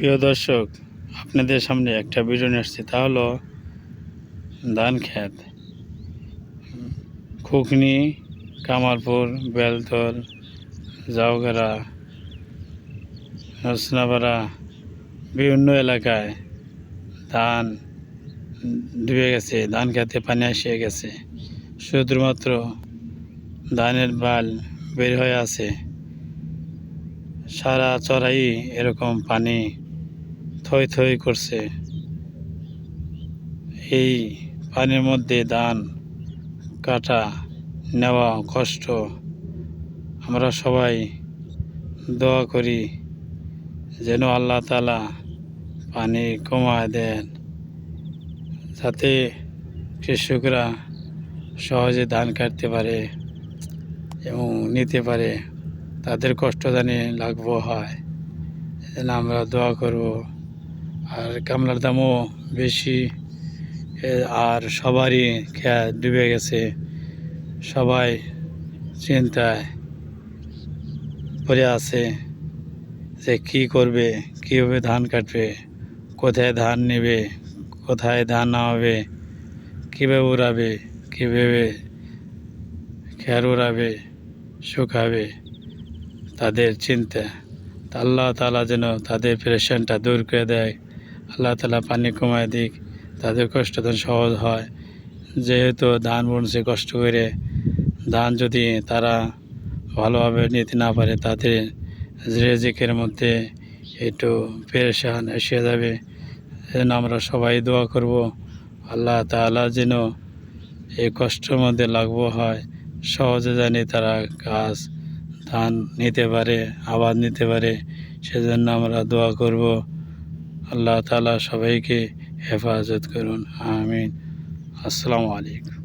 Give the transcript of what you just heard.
প্রিয় দর্শক, আপনাদের সামনে একটা ভিডিও নিয়ে আসছি। তা হলো ধান ক্ষেত। খুকনি, কামালপুর, বেলতল, জাউগারা রসনাপাড়া বিভিন্ন এলাকায় ধান ডুবে গেছে। ধান খেতে পানি আসিয়ে গেছে। শুধুমাত্র ধানের বাল বের হয়ে আছে। সারা চড়াই এরকম পানি থই থই করছে। এই পানির মধ্যে ধান কাটা নেওয়া কষ্ট। আমরা সবাই দোয়া করি যেন আল্লাহ তালা পানি কমায় দেন, যাতে কৃষকরা সহজে ধান কাটতে পারে এবং নিতে পারে। তাদের কষ্ট জানি লাগবো হয়। আমরা দোয়া করব। আর কামলার দামও বেশি। আর সবারই খেয়া ডুবে গেছে। সবাই চিন্তায় পড়ে আছে যে কী করবে, কীভাবে ধান কাটবে, কোথায় ধান নেবে, কোথায় ধান নামাবে, কীভাবে উড়াবে, কীভাবে খের উড়াবে, শুকাবে, তাদের চিন্তা। আল্লাহ তালা যেন তাদের প্রেশানটা দূর করে দেয়। আল্লাহ তালা পানি কমায় দিক, তাদের কষ্ট যেন সহজ হয়। যেহেতু ধান বুনছে কষ্ট করে ধান যদি তারা ভালোভাবে নিতে না পারে, তাদের রেজিকের মধ্যে একটু পেরেশান এসে যাবে। যেন আমরা সবাই দোয়া করব, আল্লাহ তালা যেন এই কষ্টের মধ্যে লাগবো হয়, সহজে জানি তারা কাজ ধান নিতে পারে, আবাদ নিতে পারে। সেজন্য আমরা দোয়া করব। আল্লাহ তালা সবাইকে হেফাজত করুন আমিন আসসালামু আলাইকুম